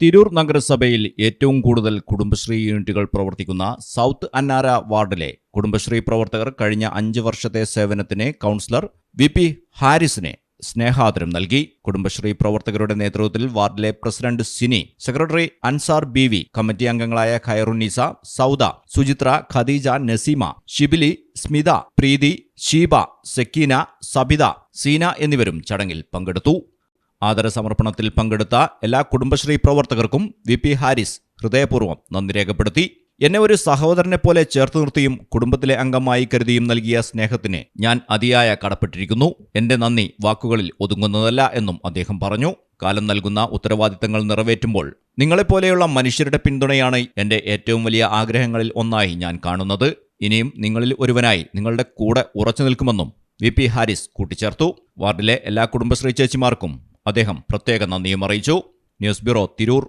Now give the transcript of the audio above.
തിരൂർ നഗരസഭയിൽ ഏറ്റവും കൂടുതൽ കുടുംബശ്രീ യൂണിറ്റുകൾ പ്രവർത്തിക്കുന്ന സൗത്ത് അന്നാര വാർഡിലെ കുടുംബശ്രീ പ്രവർത്തകർ കഴിഞ്ഞ അഞ്ച് വർഷത്തെ സേവനത്തിന് കൗൺസിലർ വി പി ഹാരിസിനെ സ്നേഹാദരം നൽകി. കുടുംബശ്രീ പ്രവർത്തകരുടെ നേതൃത്വത്തിൽ വാർഡിലെ president Sini secretary Ansar B V committee അംഗങ്ങളായ ഖൈറുന്നീസ സൗദ സുചിത്ര ഖദീജ നസീമ ഷിബിലി സ്മിത പ്രീതി ഷീബ സെക്കീന സബിത സീന എന്നിവരും ചടങ്ങിൽ പങ്കെടുത്തു. ആദരസമർപ്പണത്തിൽ പങ്കെടുത്ത എല്ലാ കുടുംബശ്രീ പ്രവർത്തകർക്കും വി പി ഹാരിസ് ഹൃദയപൂർവം നന്ദി രേഖപ്പെടുത്തി. എന്നെ ഒരു സഹോദരനെ പോലെ ചേർത്ത് നിർത്തിയും കുടുംബത്തിലെ അംഗമായി കരുതിയും നൽകിയ സ്നേഹത്തിന് ഞാൻ അതിയായ കടപ്പെട്ടിരിക്കുന്നു. എന്റെ നന്ദി വാക്കുകളിൽ ഒതുങ്ങുന്നതല്ല എന്നും അദ്ദേഹം പറഞ്ഞു. കാലം നൽകുന്ന ഉത്തരവാദിത്തങ്ങൾ നിറവേറ്റുമ്പോൾ നിങ്ങളെപ്പോലെയുള്ള മനുഷ്യരുടെ പിന്തുണയാണ് എന്റെ ഏറ്റവും വലിയ ആഗ്രഹങ്ങളിൽ ഒന്നായി ഞാൻ കാണുന്നത്. ഇനിയും നിങ്ങളിൽ ഒരുവനായി നിങ്ങളുടെ കൂടെ ഉറച്ചു നിൽക്കുമെന്നും വി പി ഹാരിസ് കൂട്ടിച്ചേർത്തു. വാർഡിലെ എല്ലാ കുടുംബശ്രീ ചേച്ചിമാർക്കും അദ്ദേഹം പ്രത്യേക നന്ദിയും അറിയിച്ചു. News bureau Tirur.